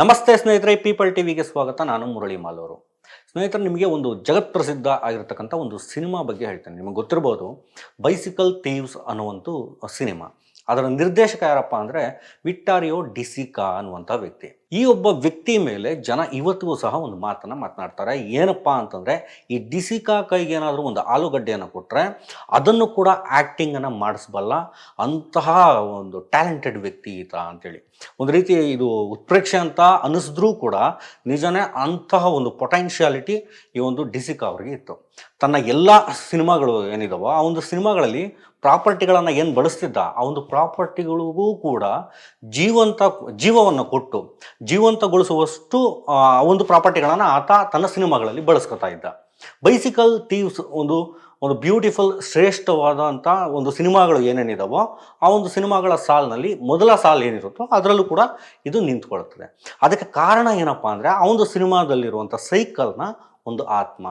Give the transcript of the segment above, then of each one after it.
ನಮಸ್ತೆ ಸ್ನೇಹಿತರೆ ಪೀಪಲ್ ಟಿವಿಗೆ ಸ್ವಾಗತ. ನಾನು ಮುರಳಿ ಮಾಲೂರು. ಸ್ನೇಹಿತರೆ, ನಿಮಗೆ ಒಂದು ಜಗತ್ ಪ್ರಸಿದ್ಧ ಆಗಿರತಕ್ಕಂಥ ಒಂದು ಸಿನಿಮಾ ಬಗ್ಗೆ ಹೇಳ್ತೇನೆ. ನಿಮಗೆ ಗೊತ್ತಿರ್ಬೋದು ಬೈಸಿಕಲ್ ಥೀವ್ಸ್ ಅನ್ನುವಂಥ ಸಿನಿಮಾ. ಅದರ ನಿರ್ದೇಶಕ ಯಾರಪ್ಪ ಅಂದರೆ ವಿಟ್ಟಾರಿಯೋ ಡಿಸಿಕಾ ಅನ್ನುವಂಥ ವ್ಯಕ್ತಿ. ಈ ಒಬ್ಬ ವ್ಯಕ್ತಿ ಮೇಲೆ ಜನ ಇವತ್ತಿಗೂ ಸಹ ಒಂದು ಮಾತನ್ನು ಮಾತನಾಡ್ತಾರೆ. ಏನಪ್ಪ ಅಂತಂದರೆ, ಈ ಡಿಸಿಕಾ ಕೈಗೆ ಏನಾದರೂ ಒಂದು ಆಲೂಗಡ್ಡೆಯನ್ನು ಕೊಟ್ಟರೆ ಅದನ್ನು ಕೂಡ ಆ್ಯಕ್ಟಿಂಗನ್ನು ಮಾಡಿಸ್ಬಲ್ಲ ಅಂತಹ ಒಂದು ಟ್ಯಾಲೆಂಟೆಡ್ ವ್ಯಕ್ತಿ ಈತ ಅಂತೇಳಿ. ಒಂದು ರೀತಿ ಇದು ಉತ್ಪ್ರೇಕ್ಷೆ ಅಂತ ಅನ್ನಿಸಿದ್ರೂ ಕೂಡ ನಿಜನೇ ಅಂತಹ ಒಂದು ಪೊಟೆನ್ಷಿಯಾಲಿಟಿ ಈ ಒಂದು ಡಿಸಿಕಾ ಅವರಿಗೆ ಇತ್ತು. ತನ್ನ ಎಲ್ಲ ಸಿನಿಮಾಗಳು ಏನಿದಾವೋ, ಆ ಒಂದು ಸಿನಿಮಾಗಳಲ್ಲಿ ಪ್ರಾಪರ್ಟಿಗಳನ್ನು ಏನು ಬಳಸ್ತಿದ್ದ, ಆ ಒಂದು ಪ್ರಾಪರ್ಟಿಗಳಿಗೂ ಕೂಡ ಜೀವಂತ ಜೀವವನ್ನು ಕೊಟ್ಟು ಜೀವಂತಗೊಳಿಸುವಷ್ಟು, ಆ, ಒಂದು ಪ್ರಾಪರ್ಟಿಗಳನ್ನು ಆತ ತನ್ನ ಸಿನಿಮಾಗಳಲ್ಲಿ ಬಳಸ್ಕೊತಾ ಇದ್ದ. ಬೈಸಿಕಲ್ ಥೀವ್ಸ್ ಒಂದು ಒಂದು ಬ್ಯೂಟಿಫುಲ್ ಶ್ರೇಷ್ಠವಾದಂಥ ಒಂದು ಸಿನಿಮಾಗಳು ಏನೇನಿದಾವೋ, ಆ ಒಂದು ಸಿನಿಮಾಗಳ ಸಾಲಿನಲ್ಲಿ ಮೊದಲ ಸಾಲು ಏನಿರುತ್ತೋ ಅದರಲ್ಲೂ ಕೂಡ ಇದು ನಿಂತ್ಕೊಳ್ತದೆ. ಅದಕ್ಕೆ ಕಾರಣ ಏನಪ್ಪ ಅಂದರೆ, ಆ ಒಂದು ಸಿನಿಮಾದಲ್ಲಿರುವಂಥ ಸೈಕಲ್ನ ಒಂದು ಆತ್ಮ.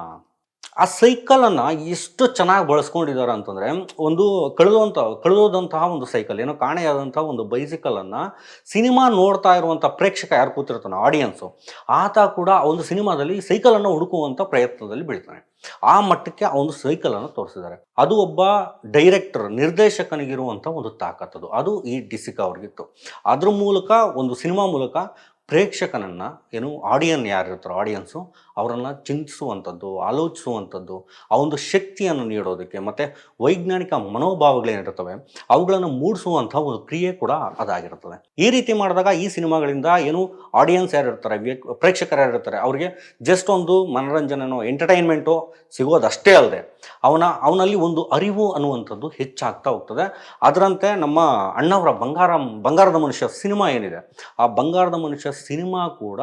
ಆ ಸೈಕಲನ್ನು ಎಷ್ಟು ಚೆನ್ನಾಗಿ ಬಳಸ್ಕೊಂಡಿದ್ದಾರೆ ಅಂತಂದರೆ ಒಂದು ಕಳೆದಂಥ ಕಳೆದೋದಂತಹ ಒಂದು ಸೈಕಲ್ ಏನೋ ಕಾಣೆಯಾದಂತಹ ಒಂದು ಬೈಸಿಕಲನ್ನು ಸಿನಿಮಾ ನೋಡ್ತಾ ಇರುವಂಥ ಪ್ರೇಕ್ಷಕ ಯಾರು ಕೂತಿರ್ತಾನೆ ಆಡಿಯನ್ಸು ಆತ ಕೂಡ ಒಂದು ಸಿನಿಮಾದಲ್ಲಿ ಸೈಕಲನ್ನು ಹುಡುಕುವಂಥ ಪ್ರಯತ್ನದಲ್ಲಿ ಬೀಳ್ತಾನೆ. ಆ ಮಟ್ಟಕ್ಕೆ ಆ ಒಂದು ಸೈಕಲನ್ನು ತೋರಿಸಿದ್ದಾರೆ. ಅದು ಒಬ್ಬ ಡೈರೆಕ್ಟರ್ ನಿರ್ದೇಶಕನಿಗಿರುವಂಥ ಒಂದು ತಾಕತ್ತದು ಅದು ಈ ಡಿಸಿಕ ಅವ್ರಿಗಿತ್ತು. ಅದ್ರ ಮೂಲಕ, ಒಂದು ಸಿನಿಮಾ ಮೂಲಕ ಪ್ರೇಕ್ಷಕನನ್ನು ಏನು ಆಡಿಯನ್ ಯಾರಿರ್ತಾರೋ ಆಡಿಯನ್ಸು ಅವರನ್ನು ಚಿಂತಿಸುವಂಥದ್ದು, ಆಲೋಚಿಸುವಂಥದ್ದು, ಆ ಒಂದು ಶಕ್ತಿಯನ್ನು ನೀಡೋದಕ್ಕೆ ಮತ್ತು ವೈಜ್ಞಾನಿಕ ಮನೋಭಾವಗಳೇನಿರ್ತವೆ ಅವುಗಳನ್ನು ಮೂಡಿಸುವಂಥ ಒಂದು ಕ್ರಿಯೆ ಕೂಡ ಅದಾಗಿರ್ತದೆ. ಈ ರೀತಿ ಮಾಡಿದಾಗ ಈ ಸಿನಿಮಾಗಳಿಂದ ಏನು ಆಡಿಯನ್ಸ್ ಯಾರಿರ್ತಾರೆ ಪ್ರೇಕ್ಷಕರು ಯಾರಿರ್ತಾರೆ, ಅವರಿಗೆ ಜಸ್ಟ್ ಒಂದು ಮನೋರಂಜನೆನೋ ಎಂಟರ್ಟೈನ್ಮೆಂಟೋ ಸಿಗೋದಷ್ಟೇ ಅಲ್ಲದೆ, ಅವನ, ಅವನಲ್ಲಿ ಒಂದು ಅರಿವು ಅನ್ನುವಂಥದ್ದು ಹೆಚ್ಚಾಗ್ತಾ ಹೋಗ್ತದೆ. ಅದರಂತೆ ನಮ್ಮ ಅಣ್ಣವರ ಬಂಗಾರ, ಬಂಗಾರದ ಮನುಷ್ಯ ಸಿನಿಮಾ ಏನಿದೆ, ಆ ಬಂಗಾರದ ಮನುಷ್ಯ ಸಿನಿಮಾ ಕೂಡ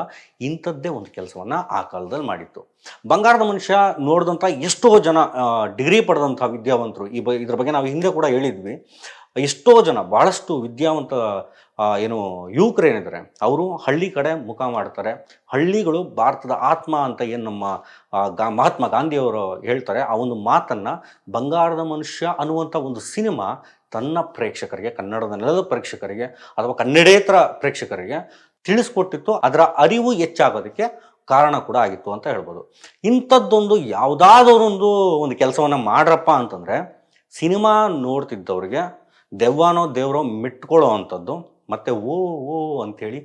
ಇಂಥದ್ದೇ ಒಂದು ಕೆಲಸವನ್ನು ಆ ಕಾಲದಲ್ಲಿ ಮಾಡಿತ್ತು. ಬಂಗಾರದ ಮನುಷ್ಯ ನೋಡಿದಂಥ ಎಷ್ಟೋ ಜನ ಡಿಗ್ರಿ ಪಡೆದಂಥ ವಿದ್ಯಾವಂತರು, ಈ ಬ, ಇದ್ರ ಬಗ್ಗೆ ನಾವು ಹಿಂದೆ ಕೂಡ ಹೇಳಿದ್ವಿ. ಎಷ್ಟೋ ಜನ ಭಾಳಷ್ಟು ವಿದ್ಯಾವಂತ ಏನು ಯುವಕರೇನಿದ್ದಾರೆ, ಅವರು ಹಳ್ಳಿ ಕಡೆ ಮುಖ ಮಾಡ್ತಾರೆ. ಹಳ್ಳಿಗಳು ಭಾರತದ ಆತ್ಮ ಅಂತ ಏನು ನಮ್ಮ ಗಾ, ಮಹಾತ್ಮ ಗಾಂಧಿಯವರು ಹೇಳ್ತಾರೆ, ಆ ಒಂದು ಮಾತನ್ನು ಬಂಗಾರದ ಮನುಷ್ಯ ಅನ್ನುವಂಥ ಒಂದು ಸಿನಿಮಾ ತನ್ನ ಪ್ರೇಕ್ಷಕರಿಗೆ, ಕನ್ನಡದ ನೆಲದ ಪ್ರೇಕ್ಷಕರಿಗೆ ಅಥವಾ ಕನ್ನಡೇತರ ಪ್ರೇಕ್ಷಕರಿಗೆ ತಿಳಿಸ್ಕೊಟ್ಟಿತ್ತು, ಅದರ ಅರಿವು ಹೆಚ್ಚಾಗೋದಕ್ಕೆ ಕಾರಣ ಕೂಡ ಆಗಿತ್ತು ಅಂತ ಹೇಳ್ಬೋದು. ಇಂಥದ್ದೊಂದು ಯಾವುದಾದ್ರೊಂದು ಒಂದು ಕೆಲಸವನ್ನು ಮಾಡ್ರಪ್ಪ ಅಂತಂದರೆ, ಸಿನಿಮಾ ನೋಡ್ತಿದ್ದವ್ರಿಗೆ ದೆವ್ವನೋ ದೇವರೋ ಮೆಟ್ಕೊಳ್ಳೋ ಅಂಥದ್ದು, ಮತ್ತು ಓ ಓ ಅಂಥೇಳಿ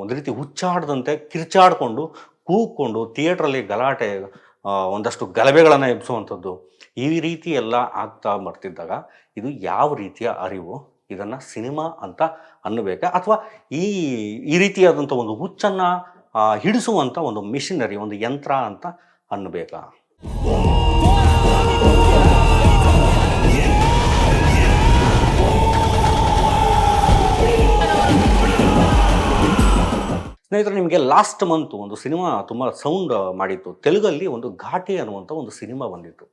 ಒಂದು ರೀತಿ ಹುಚ್ಚಾಡ್ದಂತೆ ಕಿರ್ಚಾಡಿಕೊಂಡು ಕೂಗ್ಕೊಂಡು ಥಿಯೇಟ್ರಲ್ಲಿ ಗಲಾಟೆ ಒಂದಷ್ಟು ಗಲಭೆಗಳನ್ನು ಎಬ್ಸುವಂಥದ್ದು ಈ ರೀತಿ ಎಲ್ಲ ಆಗ್ತಾ ಬರ್ತಿದ್ದಾಗ ಇದು ಯಾವ ರೀತಿಯ ಅರಿವು? ಇದನ್ನು ಸಿನಿಮಾ ಅಂತ ಅನ್ನಬೇಕಾ. ಅಥವಾ ಈ ಈ ರೀತಿಯಾದಂಥ ಒಂದು ಹುಚ್ಚನ್ನು ಹಿಡಿಸುವಂಥ ಒಂದು ಮಿಷಿನರಿ, ಒಂದು ಯಂತ್ರ ಅಂತ ಅನ್ನಬೇಕಾ. ಸ್ನೇಹಿತರೆ, ನಿಮಗೆ ಲಾಸ್ಟ್ ಮಂತ್ ಒಂದು ಸಿನಿಮಾ ತುಂಬ ಸೌಂಡ್ ಮಾಡಿತ್ತು. ತೆಲುಗಲ್ಲಿ ಒಂದು ಘಾಟಿ ಅನ್ನುವಂಥ ಒಂದು ಸಿನಿಮಾ ಬಂದಿತ್ತು.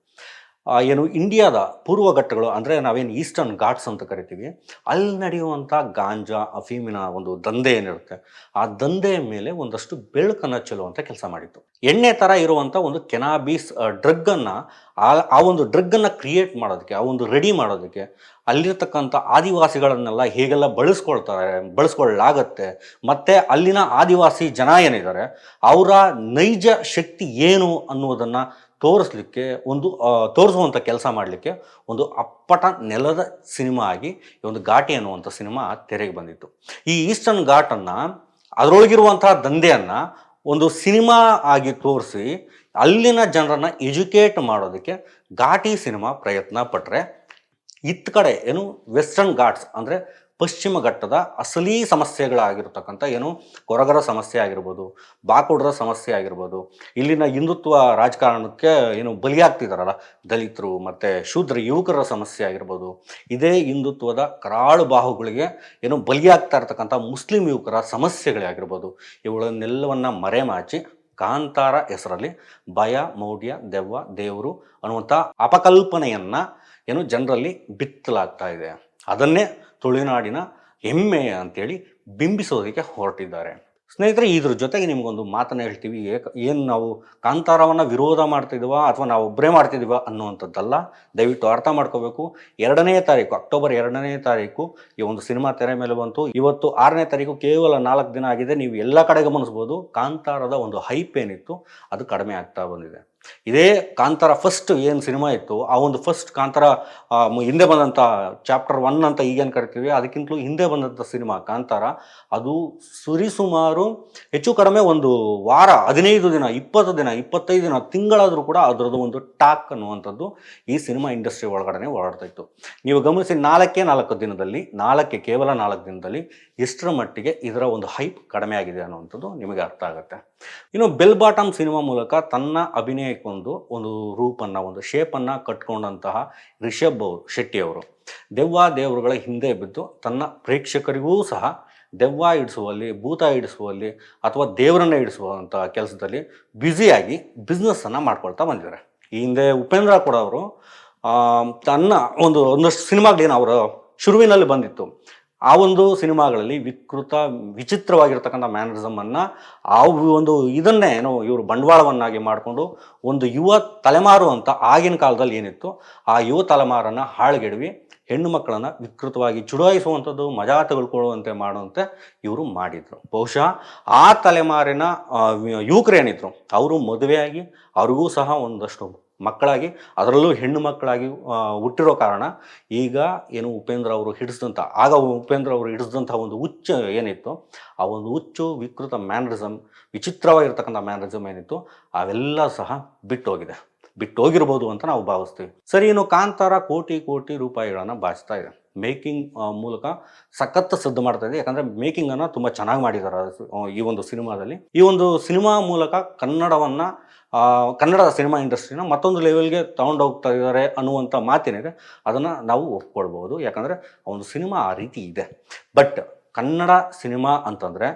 ಏನು ಇಂಡಿಯಾದ ಪೂರ್ವ ಘಟ್ಟಗಳು ಅಂದರೆ ನಾವೇನು ಈಸ್ಟರ್ನ್ ಘಾಟ್ಸ್ ಅಂತ ಕರಿತೀವಿ, ಅಲ್ಲಿ ನಡೆಯುವಂಥ ಗಾಂಜಾ, ಅಫೀಮಿನ ಒಂದು ದಂಧೆ ಏನಿರುತ್ತೆ, ಆ ದಂಧೆಯ ಮೇಲೆ ಒಂದಷ್ಟು ಬೆಳಕನ್ನು ಚೆಲ್ಲುವಂಥ ಕೆಲಸ ಮಾಡಿತ್ತು. ಎಣ್ಣೆ ಥರ ಇರುವಂಥ ಒಂದು ಕೆನಾಬೀಸ್ ಡ್ರಗ್ಗನ್ನು ಆ ಆ ಒಂದು ಡ್ರಗ್ಗನ್ನು ಕ್ರಿಯೇಟ್ ಮಾಡೋದಕ್ಕೆ, ಆ ಒಂದು ರೆಡಿ ಮಾಡೋದಕ್ಕೆ, ಅಲ್ಲಿರ್ತಕ್ಕಂಥ ಆದಿವಾಸಿಗಳನ್ನೆಲ್ಲ ಹೇಗೆಲ್ಲ ಬಳಸ್ಕೊಳ್ತಾರೆ, ಬಳಸ್ಕೊಳ್ಳಾಗತ್ತೆ, ಮತ್ತು ಅಲ್ಲಿನ ಆದಿವಾಸಿ ಜನ ಏನಿದ್ದಾರೆ, ಅವರ ನೈಜ ಶಕ್ತಿ ಏನು ಅನ್ನೋದನ್ನು ತೋರಿಸ್ಲಿಕ್ಕೆ ಒಂದು ತೋರಿಸುವಂಥ ಕೆಲಸ ಮಾಡಲಿಕ್ಕೆ ಒಂದು ಅಪ್ಪಟ ನೆಲದ ಸಿನಿಮಾ ಆಗಿ ಈ ಒಂದು ಘಾಟಿ ಅನ್ನುವಂಥ ಸಿನಿಮಾ ತೆರೆಗೆ ಬಂದಿತ್ತು. ಈ ಈಸ್ಟರ್ನ್ ಘಾಟನ್ನು ಅದರೊಳಗಿರುವಂತಹ ದಂಧೆಯನ್ನು ಒಂದು ಸಿನಿಮಾ ಆಗಿ ತೋರಿಸಿ ಅಲ್ಲಿನ ಜನರನ್ನು ಎಜುಕೇಟ್ ಮಾಡೋದಕ್ಕೆ ಘಾಟಿ ಸಿನಿಮಾ ಪ್ರಯತ್ನ ಪಟ್ಟರೆ ಇತ್ತ ಕಡೆ ಏನು ವೆಸ್ಟರ್ನ್ ಘಾಟ್ಸ್ ಅಂದರೆ ಪಶ್ಚಿಮ ಘಟ್ಟದ ಅಸಲಿ ಸಮಸ್ಯೆಗಳಾಗಿರ್ತಕ್ಕಂಥ ಏನು ಕೊರಗರ ಸಮಸ್ಯೆ ಆಗಿರ್ಬೋದು ಬಾಕುಡ್ರ ಸಮಸ್ಯೆ ಆಗಿರ್ಬೋದು, ಇಲ್ಲಿನ ಹಿಂದುತ್ವ ರಾಜಕಾರಣಕ್ಕೆ ಏನು ಬಲಿಯಾಗ್ತಿದಾರಲ್ಲ, ದಲಿತರು ಮತ್ತು ಶೂದ್ರ ಯುವಕರ ಸಮಸ್ಯೆ ಆಗಿರ್ಬೋದು, ಇದೇ ಹಿಂದುತ್ವದ ಕರಾಳು ಬಾಹುಗಳಿಗೆ ಏನು ಬಲಿಯಾಗ್ತಾ ಇರ್ತಕ್ಕಂಥ ಮುಸ್ಲಿಂ ಯುವಕರ ಸಮಸ್ಯೆಗಳೇ ಆಗಿರ್ಬೋದು. ಇವುಗಳನ್ನೆಲ್ಲವನ್ನು ಮರೆಮಾಚಿ ಕಾಂತಾರ ಹೆಸರಲ್ಲಿ ಭಯ, ಮೌಢ್ಯ, ದೆವ್ವ, ದೇವರು ಅನ್ನುವಂಥ ಅಪಕಲ್ಪನೆಯನ್ನು ಏನು ಜನರಲ್ಲಿ ಬಿತ್ತಲಾಗ್ತಾ ಇದೆ. ಅದನ್ನೇ ತುಳುನಾಡಿನ ಹೆಮ್ಮೆ ಅಂತೇಳಿ ಬಿಂಬಿಸೋದಕ್ಕೆ ಹೊರಟಿದ್ದಾರೆ. ಸ್ನೇಹಿತರೆ, ಇದ್ರ ಜೊತೆಗೆ ನಿಮಗೊಂದು ಮಾತನ್ನು ಹೇಳ್ತೀವಿ. ಏಕ, ಏನು ನಾವು ಕಾಂತಾರವನ್ನು ವಿರೋಧ ಮಾಡ್ತಿದ್ವಾ ಅಥವಾ ನಾವು ಒಬ್ಬರೇ ಮಾಡ್ತಿದ್ದೀವ ಅನ್ನುವಂಥದ್ದಲ್ಲ. ದಯವಿಟ್ಟು ಅರ್ಥ ಮಾಡ್ಕೋಬೇಕು. ಎರಡನೇ ತಾರೀಕು, ಅಕ್ಟೋಬರ್ ಎರಡನೇ ತಾರೀಕು ಈ ಒಂದು ಸಿನಿಮಾ ತೆರೆ ಮೇಲೆ ಬಂತು. ಇವತ್ತು ಆರನೇ ತಾರೀಕು ಕೇವಲ ನಾಲ್ಕು ದಿನ ಆಗಿದೆ. ನೀವು ಎಲ್ಲ ಕಡೆ ಗಮನಿಸ್ಬೋದು ಕಾಂತಾರದ ಒಂದು ಹೈಪ್ ಏನಿತ್ತು, ಅದು ಕಡಿಮೆ ಆಗ್ತಾ ಬಂದಿದೆ. ಇದೇ ಕಾಂತಾರ ಫಸ್ಟ್ ಏನು ಸಿನಿಮಾ ಇತ್ತು, ಆ ಒಂದು ಫಸ್ಟ್ ಕಾಂತಾರ ಹಿಂದೆ ಬಂದಂಥ ಚಾಪ್ಟರ್ ಒನ್ ಅಂತ ಈಗೇನು ಕರಿತೀವಿ, ಅದಕ್ಕಿಂತಲೂ ಹಿಂದೆ ಬಂದಂಥ ಸಿನಿಮಾ ಕಾಂತಾರ. ಅದು ಸುರಿಸುಮಾರು ಹೆಚ್ಚು ಕಡಿಮೆ ಒಂದು ವಾರ, ಹದಿನೈದು ದಿನ, ಇಪ್ಪತ್ತು ದಿನ, ಇಪ್ಪತ್ತೈದು ದಿನ, ತಿಂಗಳಾದರೂ ಕೂಡ ಅದರದ್ದು ಒಂದು ಟಾಕ್ ಅನ್ನುವಂಥದ್ದು ಈ ಸಿನಿಮಾ ಇಂಡಸ್ಟ್ರಿ ಒಳಗಡೆ ಓಡಾಡ್ತಾ ಇತ್ತು. ನೀವು ಗಮನಿಸಿ ನಾಲ್ಕೇ ನಾಲ್ಕು ದಿನದಲ್ಲಿ, ನಾಲ್ಕೆ ಕೇವಲ ನಾಲ್ಕು ದಿನದಲ್ಲಿ ಎಷ್ಟರ ಮಟ್ಟಿಗೆ ಇದರ ಒಂದು ಹೈಪ್ ಕಡಿಮೆ ಆಗಿದೆ ಅನ್ನುವಂಥದ್ದು ನಿಮಗೆ ಅರ್ಥ ಆಗುತ್ತೆ. ಇನ್ನು ಬೆಲ್ ಬಾಟಮ್ ಸಿನಿಮಾ ಮೂಲಕ ತನ್ನ ಅಭಿನಯಕ್ಕೊಂದು ಒಂದು ರೂಪನ್ನು, ಒಂದು ಶೇಪನ್ನು ಕಟ್ಕೊಂಡಂತಹ ರಿಷಬ್ ಅವರು, ಶೆಟ್ಟಿ ಅವರು. ದೆವ್ವ ದೇವರುಗಳ ಹಿಂದೆ ಬಿದ್ದು ತನ್ನ ಪ್ರೇಕ್ಷಕರಿಗೂ ಸಹ ದೆವ್ವ ಇಡಿಸುವಲ್ಲಿ, ಭೂತ ಇಡಿಸುವಲ್ಲಿ ಅಥವಾ ದೇವರನ್ನ ಇಡಿಸುವಂತಹ ಕೆಲಸದಲ್ಲಿ ಬ್ಯುಸಿಯಾಗಿ ಬಿಸ್ನೆಸ್ಸನ್ನು ಮಾಡ್ಕೊಳ್ತಾ ಬಂದಿದ್ದಾರೆ. ಈ ಹಿಂದೆ ಉಪೇಂದ್ರ ಕೂಡ ಅವರು ತನ್ನ ಒಂದು, ಒಂದಷ್ಟು ಸಿನಿಮಾಗಳೇನು ಅವರು ಶುರುವಿನಲ್ಲಿ ಬಂದಿತ್ತು. ಆ ಒಂದು ಸಿನಿಮಾಗಳಲ್ಲಿ ವಿಕೃತ, ವಿಚಿತ್ರವಾಗಿರ್ತಕ್ಕಂಥ ಮ್ಯಾನರಿಸಮನ್ನು, ಆ ಒಂದು ಇದನ್ನೇ ಏನೋ ಇವರು ಬಂಡವಾಳವನ್ನಾಗಿ ಮಾಡಿಕೊಂಡು ಒಂದು ಯುವ ತಲೆಮಾರು ಅಂತ ಆಗಿನ ಕಾಲದಲ್ಲಿ ಏನಿತ್ತು, ಆ ಯುವ ತಲೆಮಾರನ್ನು ಹಾಳುಗೆಡವಿ, ಹೆಣ್ಣು ಮಕ್ಕಳನ್ನು ವಿಕೃತವಾಗಿ ಚುಡಾಯಿಸುವಂಥದ್ದು, ಮಜಾ ತೆಗೆದುಕೊಳ್ಳುವಂತೆ ಮಾಡುವಂತೆ ಇವರು ಮಾಡಿದರು. ಬಹುಶಃ ಆ ತಲೆಮಾರಿನ ಯುವಕರೇನಿದ್ರು ಅವರು ಮದುವೆಯಾಗಿ, ಅವ್ರಿಗೂ ಸಹ ಒಂದಷ್ಟು ಮಕ್ಕಳಾಗಿ, ಅದರಲ್ಲೂ ಹೆಣ್ಣು ಮಕ್ಕಳಾಗಿ ಹುಟ್ಟಿರೋ ಕಾರಣ ಈಗ ಏನು ಉಪೇಂದ್ರ ಅವರು ಹಿಡಿಸಿದಂಥ, ಆಗ ಉಪೇಂದ್ರ ಅವರು ಹಿಡಿಸಿದಂಥ ಒಂದು ಹುಚ್ಚು ಏನಿತ್ತು, ಆ ಒಂದು ಹುಚ್ಚು ವಿಕೃತ ಮ್ಯಾನರಿಸಮ್, ವಿಚಿತ್ರವಾಗಿರ್ತಕ್ಕಂಥ ಮ್ಯಾನರಿಸಮ್ ಏನಿತ್ತು, ಅವೆಲ್ಲ ಸಹ ಬಿಟ್ಟೋಗಿದೆ. ಬಿಟ್ಟೋಗಿರ್ಬೋದು ಅಂತ ನಾವು ಭಾವಿಸ್ತೀವಿ. ಸರಿ, ಇನ್ನು ಕಾಂತಾರ ಕೋಟಿ ಕೋಟಿ ರೂಪಾಯಿಗಳನ್ನು ಬಾಚ್ತಾ ಇದೆ. ಮೇಕಿಂಗ್ ಮೂಲಕ ಸಖತ್ ಸದ್ದು ಮಾಡ್ತಾ ಇದೆ. ಯಾಕಂದರೆ ಮೇಕಿಂಗನ್ನು ತುಂಬ ಚೆನ್ನಾಗಿ ಮಾಡಿದ್ದಾರೆ ಈ ಒಂದು ಸಿನಿಮಾದಲ್ಲಿ. ಈ ಒಂದು ಸಿನಿಮಾ ಮೂಲಕ ಕನ್ನಡವನ್ನು ಕನ್ನಡದ ಸಿನಿಮಾ ಇಂಡಸ್ಟ್ರಿನ ಮತ್ತೊಂದು ಲೆವೆಲ್ಗೆ ತಗೊಂಡೋಗ್ತಾ ಇದ್ದಾರೆ ಅನ್ನುವಂಥ ಮಾತೇನಿದೆ ಅದನ್ನು ನಾವು ಒಪ್ಕೊಳ್ಬೋದು ಯಾಕಂದರೆ ಒಂದು ಸಿನಿಮಾ ಆ ರೀತಿ ಇದೆ. ಬಟ್ ಕನ್ನಡ ಸಿನಿಮಾ ಅಂತಂದರೆ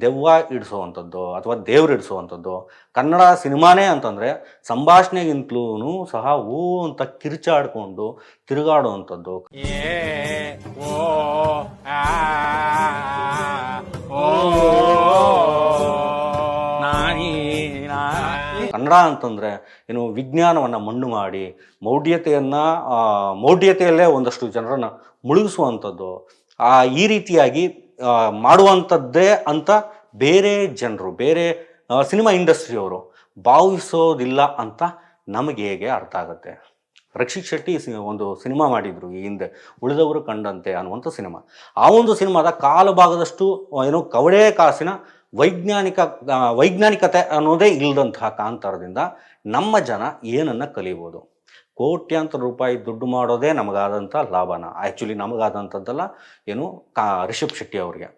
ದೆವ್ವ ಇಡಿಸುವಂಥದ್ದು ಅಥವಾ ದೇವ್ರು ಇಡಿಸುವಂಥದ್ದು. ಕನ್ನಡ ಸಿನಿಮಾನೇ ಅಂತಂದರೆ ಸಂಭಾಷಣೆಗಿಂತಲೂ ಸಹ ಓ ಅಂತ ಕಿರ್ಚಾಡ್ಕೊಂಡು ತಿರುಗಾಡುವಂಥದ್ದು. ಕನ್ನಡ ಅಂತಂದರೆ ಏನು ವಿಜ್ಞಾನವನ್ನು ಮಣ್ಣು ಮಾಡಿ ಮೌಢ್ಯತೆಯನ್ನು ಮೌಢ್ಯತೆಯಲ್ಲೇ ಒಂದಷ್ಟು ಜನರನ್ನು ಮುಳುಗಿಸುವಂಥದ್ದು. ಆ ಈ ರೀತಿಯಾಗಿ ಮಾಡುವಂಥದ್ದೇ ಅಂತ ಬೇರೆ ಜನರು, ಬೇರೆ ಸಿನಿಮಾ ಇಂಡಸ್ಟ್ರಿಯವರು ಭಾವಿಸೋದಿಲ್ಲ ಅಂತ ನಮಗೆ ಹೇಗೆ ಅರ್ಥ ಆಗುತ್ತೆ? ರಕ್ಷಿತ್ ಶೆಟ್ಟಿ ಒಂದು ಸಿನಿಮಾ ಮಾಡಿದರು ಈ ಹಿಂದೆ, ಉಳಿದವರು ಕಂಡಂತೆ ಅನ್ನುವಂಥ ಸಿನಿಮಾ. ಆ ಒಂದು ಸಿನಿಮಾದ ಕಾಲು ಭಾಗದಷ್ಟು ಏನು ಕವಡೆ ಕಾಸಿನ ವೈಜ್ಞಾನಿಕ ವೈಜ್ಞಾನಿಕತೆ ಅನ್ನೋದೇ ಇಲ್ಲದಂತಹ ಕಾಂತಾರದಿಂದ ನಮ್ಮ ಜನ ಏನನ್ನು ಕಲಿಬೋದು? ಕೋಟ್ಯಾಂತರ ರೂಪಾಯಿ ದುಡ್ಡು ಮಾಡೋದೇ ನಮಗಾದಂಥ ಲಾಭನ. ಆ್ಯಕ್ಚುಲಿ ನಮಗಾದಂಥದ್ದಲ್ಲ ಏನು ಕಾ ರಿಷಬ್ ಶೆಟ್ಟಿ ಅವರಿಗೆ.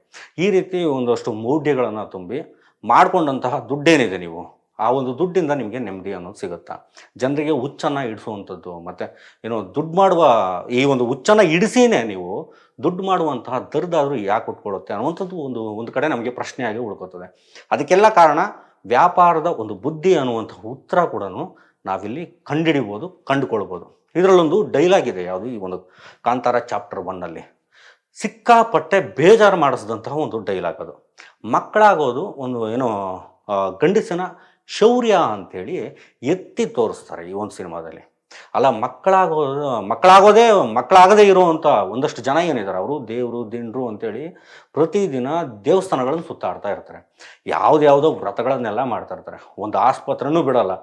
ಈ ರೀತಿ ಒಂದಷ್ಟು ಮೌಢ್ಯಗಳನ್ನು ತುಂಬಿ ಮಾಡಿಕೊಂಡಂತಹ ದುಡ್ಡೇನಿದೆ ನೀವು. ಆ ಒಂದು ದುಡ್ಡಿಂದ ನಿಮಗೆ ನೆಮ್ಮದಿ ಅನ್ನೋದು ಸಿಗುತ್ತಾ? ಜನರಿಗೆ ಹುಚ್ಚನ್ನು ಇಡಿಸುವಂಥದ್ದು, ಮತ್ತು ಏನು ದುಡ್ಡು ಮಾಡುವ, ಈ ಒಂದು ಹುಚ್ಚನ್ನು ಇಡಿಸಿನೇ ನೀವು ದುಡ್ಡು ಮಾಡುವಂತಹ ದರ್ದಾದರೂ ಯಾಕೆ ಉಟ್ಕೊಳ್ಳುತ್ತೆ ಅನ್ನುವಂಥದ್ದು ಒಂದು ಒಂದು ಕಡೆ ನಮಗೆ ಪ್ರಶ್ನೆಯಾಗಿ ಉಳ್ಕೊತದೆ. ಅದಕ್ಕೆಲ್ಲ ಕಾರಣ ವ್ಯಾಪಾರದ ಒಂದು ಬುದ್ಧಿ ಅನ್ನುವಂಥ ಉತ್ತರ ಕೂಡ ನಾವಿಲ್ಲಿ ಕಂಡುಹಿಡಿಬೋದು ಕಂಡುಕೊಳ್ಬೋದು. ಇದರಲ್ಲೊಂದು ಡೈಲಾಗ್ ಇದೆ, ಯಾವುದು ಈ ಒಂದು ಕಾಂತಾರ ಚಾಪ್ಟರ್ ಒನ್ನಲ್ಲಿ ಸಿಕ್ಕಾಪಟ್ಟೆ ಬೇಜಾರು ಮಾಡಿಸಿದಂತಹ ಒಂದು ಡೈಲಾಗ್ ಅದು. ಮಕ್ಕಳಾಗೋದು ಒಂದು ಏನೋ ಗಂಡಸಿನ ಶೌರ್ಯ ಅಂಥೇಳಿ ಎತ್ತಿ ತೋರಿಸ್ತಾರೆ ಈ ಒಂದು ಸಿನಿಮಾದಲ್ಲಿ. ಅಲ್ಲ ಮಕ್ಕಳಾಗೋ, ಮಕ್ಕಳಾಗೋದೇ, ಮಕ್ಕಳಾಗದೇ ಇರುವಂಥ ಒಂದಷ್ಟು ಜನ ಏನಿದ್ದಾರೆ, ಅವರು ದೇವರು, ದಿಂಡ್ರು ಅಂತೇಳಿ ಪ್ರತಿದಿನ ದೇವಸ್ಥಾನಗಳನ್ನು ಸುತ್ತಾಡ್ತಾ ಇರ್ತಾರೆ. ಯಾವುದ್ಯಾವುದೋ ವ್ರತಗಳನ್ನೆಲ್ಲ ಮಾಡ್ತಾ ಇರ್ತಾರೆ. ಒಂದು ಆಸ್ಪತ್ರೆನೂ ಬಿಡಲ್ಲ.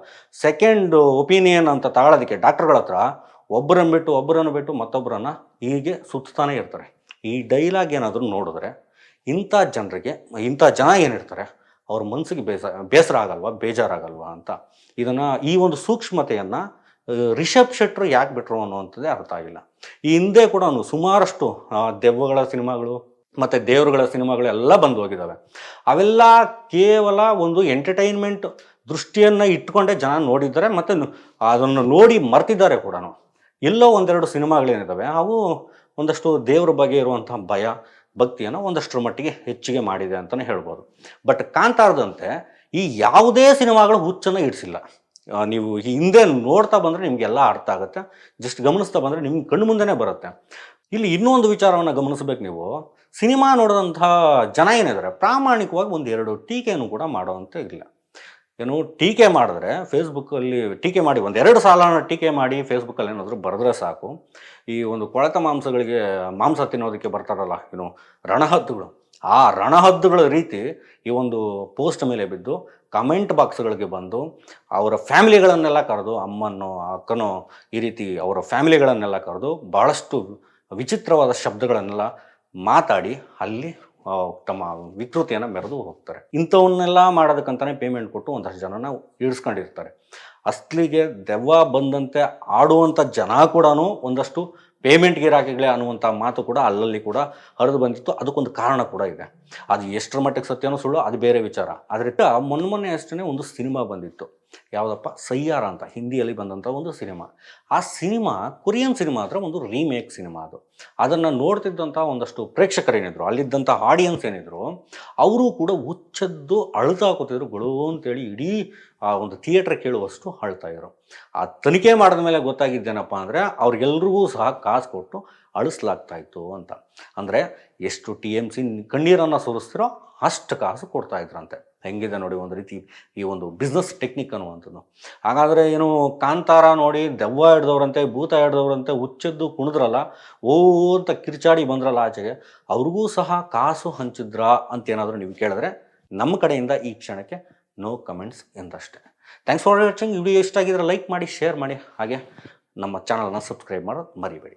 ಸೆಕೆಂಡ್ ಒಪಿನಿಯನ್ ಅಂತ ತಗೊಳ್ಳೋದಕ್ಕೆ ಡಾಕ್ಟರ್ಗಳ ಹತ್ರ ಒಬ್ಬರನ್ನು ಬಿಟ್ಟು ಒಬ್ಬರನ್ನು ಬಿಟ್ಟು ಮತ್ತೊಬ್ಬರನ್ನು ಹೀಗೆ ಸುತ್ತಾನೆ ಇರ್ತಾರೆ. ಈ ಡೈಲಾಗ್ ಏನಾದರೂ ನೋಡಿದ್ರೆ ಇಂಥ ಜನರಿಗೆ, ಇಂಥ ಜನ ಏನಿರ್ತಾರೆ, ಅವ್ರ ಮನಸ್ಸಿಗೆ ಬೇಸ, ಬೇಸರ ಆಗಲ್ವಾ, ಬೇಜಾರಾಗಲ್ವಾ ಅಂತ. ಇದನ್ನು ಈ ಒಂದು ಸೂಕ್ಷ್ಮತೆಯನ್ನು ರಿಷಬ್ ಶೆಟ್ರು ಯಾಕೆ ಬಿಟ್ರು ಅನ್ನುವಂಥದ್ದೇ ಅರ್ಥ ಆಗಿಲ್ಲ. ಈ ಹಿಂದೆ ಕೂಡ ಸುಮಾರಷ್ಟು ಆ, ದೆವ್ವಗಳ ಸಿನಿಮಾಗಳು ಮತ್ತು ದೇವರುಗಳ ಸಿನಿಮಾಗಳು ಎಲ್ಲ ಬಂದು ಹೋಗಿದ್ದಾವೆ ಅವೆಲ್ಲ ಕೇವಲ ಒಂದು ಎಂಟರ್ಟೈನ್ಮೆಂಟ್ ದೃಷ್ಟಿಯನ್ನು ಇಟ್ಕೊಂಡೇ ಜನ ನೋಡಿದ್ದಾರೆ ಮತ್ತು ಅದನ್ನು ನೋಡಿ ಮರ್ತಿದ್ದಾರೆ ಕೂಡ ಎಲ್ಲೋ ಒಂದೆರಡು ಸಿನಿಮಾಗಳೇನಿದ್ದಾವೆ ಅವು ಒಂದಷ್ಟು ದೇವ್ರ ಬಗ್ಗೆ ಇರುವಂಥ ಭಯ ಭಕ್ತಿಯನ್ನು ಒಂದಷ್ಟರ ಮಟ್ಟಿಗೆ ಹೆಚ್ಚಿಗೆ ಮಾಡಿದೆ ಅಂತಲೇ ಹೇಳ್ಬೋದು. ಬಟ್ ಕಾಂತಾರದಂತೆ ಈ ಯಾವುದೇ ಸಿನಿಮಾಗಳು ಹುಚ್ಚನ್ನು ಇಡಿಸಿಲ್ಲ. ನೀವು ಹಿಂದೆ ನೋಡ್ತಾ ಬಂದರೆ ನಿಮಗೆಲ್ಲ ಅರ್ಥ ಆಗುತ್ತೆ. ಜಸ್ಟ್ ಗಮನಿಸ್ತಾ ಬಂದರೆ ನಿಮ್ಗೆ ಕಣ್ಣು ಮುಂದೆನೇ ಬರುತ್ತೆ. ಇಲ್ಲಿ ಇನ್ನೊಂದು ವಿಚಾರವನ್ನು ಗಮನಿಸ್ಬೇಕು ನೀವು. ಸಿನಿಮಾ ನೋಡಿದಂಥ ಜನ ಏನಿದ್ದಾರೆ? ಪ್ರಾಮಾಣಿಕವಾಗಿ ಒಂದು ಎರಡು ಟೀಕೆಯನ್ನು ಕೂಡ ಮಾಡುವಂತೆ ಇಲ್ಲ. ಏನು ಟೀಕೆ ಮಾಡಿದ್ರೆ ಫೇಸ್ಬುಕ್ಕಲ್ಲಿ ಟೀಕೆ ಮಾಡಿ ಒಂದೆರಡು ಸಾಲನ ಟೀಕೆ ಮಾಡಿ ಫೇಸ್ಬುಕ್ಕಲ್ಲಿ ಏನಾದರೂ ಬರೆದ್ರೆ ಸಾಕು. ಈ ಒಂದು ಕೊಳೆತ ಮಾಂಸಗಳಿಗೆ ಮಾಂಸ ತಿನ್ನೋದಕ್ಕೆ ಬರ್ತಾರಲ್ಲ, ಏನು ರಣಹದ್ದುಗಳು. ಆ ರಣಹದ್ದುಗಳ ರೀತಿ ಈ ಒಂದು ಪೋಸ್ಟ್ ಮೇಲೆ ಬಿದ್ದು ಕಮೆಂಟ್ ಬಾಕ್ಸ್ಗಳಿಗೆ ಬಂದು ಅವರ ಫ್ಯಾಮಿಲಿಗಳನ್ನೆಲ್ಲ ಕರೆದು ಅಮ್ಮನೋ, ಅಕ್ಕನೋ ಈ ರೀತಿ ಅವರ ಫ್ಯಾಮಿಲಿಗಳನ್ನೆಲ್ಲ ಕರೆದು ಭಾಳಷ್ಟು ವಿಚಿತ್ರವಾದ ಶಬ್ದಗಳನ್ನೆಲ್ಲ ಮಾತಾಡಿ ಅಲ್ಲಿ ತಮ್ಮ ವಿಕೃತಿಯನ್ನು ಮೆರೆದು ಹೋಗ್ತಾರೆ. ಇಂಥವನ್ನೆಲ್ಲ ಮಾಡೋದಕ್ಕಂತಾನೆ ಪೇಮೆಂಟ್ ಕೊಟ್ಟು ಒಂದಷ್ಟು ಜನನ ಇಳಿಸ್ಕೊಂಡಿರ್ತಾರೆ. ಅಸ್ಲಿಗೆ ದೆವ್ವ ಬಂದಂತೆ ಆಡುವಂಥ ಜನ ಕೂಡ ಒಂದಷ್ಟು ಪೇಮೆಂಟ್ ಗಿರಾಕಿಗಳೇ ಅನ್ನುವಂಥ ಮಾತು ಕೂಡ ಅಲ್ಲಲ್ಲಿ ಕೂಡ ಹರಿದು ಬಂದಿತ್ತು. ಅದಕ್ಕೊಂದು ಕಾರಣ ಕೂಡ ಇದೆ. ಅದು ಎಷ್ಟರ ಮಟ್ಟಿಗೆ ಸತ್ಯನೋ ಸುಳ್ಳು ಅದು ಬೇರೆ ವಿಚಾರ. ಆದ್ರಿಂದ ಮೊನ್ನೆ ಮೊನ್ನೆ ಅಷ್ಟೇ ಒಂದು ಸಿನಿಮಾ ಬಂದಿತ್ತು. ಯಾವುದಪ್ಪ? ಸಯ್ಯಾರ ಅಂತ ಹಿಂದಿಯಲ್ಲಿ ಬಂದಂಥ ಒಂದು ಸಿನಿಮಾ. ಆ ಸಿನಿಮಾ, ಕೊರಿಯನ್ ಸಿನಿಮಾ ಹತ್ರ ಒಂದು ರೀಮೇಕ್ ಸಿನಿಮಾ ಅದು. ಅದನ್ನು ನೋಡ್ತಿದ್ದಂಥ ಒಂದಷ್ಟು ಪ್ರೇಕ್ಷಕರೇನಿದ್ರು ಅಲ್ಲಿದ್ದಂಥ ಆಡಿಯನ್ಸ್ ಏನಿದ್ರು, ಅವರು ಕೂಡ ಹುಚ್ಚದ್ದು ಅಳ್ತಾ ಕೂತಿದ್ರು, ಗುಳು ಅಂತೇಳಿ ಇಡೀ, ಆ ಒಂದು ಥಿಯೇಟ್ರ್ ಕೇಳುವಷ್ಟು ಅಳ್ತಾ ಇದ್ರು. ಆ ತನಿಖೆ ಮಾಡಿದ ಮೇಲೆ ಗೊತ್ತಾಗಿದ್ದೇನಪ್ಪ ಅಂದರೆ, ಅವ್ರಿಗೆಲ್ರಿಗೂ ಸಹ ಕಾಸು ಕೊಟ್ಟು ಅಳಿಸ್ಲಾಗ್ತಾ ಇತ್ತು ಅಂತ. ಅಂದರೆ, ಎಷ್ಟು ಟಿ ಎಂ ಸಿ ಕಣ್ಣೀರನ್ನು ಸುರಿಸ್ತಿರೋ ಅಷ್ಟು ಕಾಸು ಕೊಡ್ತಾ ಇದ್ರಂತೆ. ಹೆಂಗಿದೆ ನೋಡಿ ಒಂದು ರೀತಿ ಈ ಒಂದು ಬಿಸ್ನೆಸ್ ಟೆಕ್ನಿಕ್ ಅನ್ನುವಂಥದ್ದು. ಹಾಗಾದರೆ ಏನು ಕಾಂತಾರ ನೋಡಿ, ದೆವ್ವ ಹಿಡ್ದವ್ರಂತೆ, ಭೂತ ಹಿಡ್ದವ್ರಂತೆ ಹುಚ್ಚದ್ದು ಕುಣಿದ್ರಲ್ಲ, ಓ ಅಂತ ಕಿರ್ಚಾಡಿ ಬಂದ್ರಲ್ಲ ಆಚೆಗೆ, ಅವ್ರಿಗೂ ಸಹ ಕಾಸು ಹಂಚಿದ್ರ ಅಂತ ಏನಾದರೂ ನೀವು ಕೇಳಿದ್ರೆ ನಮ್ಮ ಕಡೆಯಿಂದ ಈ ಕ್ಷಣಕ್ಕೆ ನೋ ಕಮೆಂಟ್ಸ್ ಎಂದಷ್ಟೇ. ಥ್ಯಾಂಕ್ಸ್ ಫಾರ್ ವಾಚಿಂಗ್ ವಿಡಿಯೋ ಇಷ್ಟ ಆಗಿದ್ರೆ ಲೈಕ್ ಮಾಡಿ ಶೇರ್ ಮಾಡಿ, ಹಾಗೆ ನಮ್ಮ ಚಾನಲನ್ನು ಸಬ್ಸ್ಕ್ರೈಬ್ ಮಾಡೋದು ಮರಿಬೇಡಿ.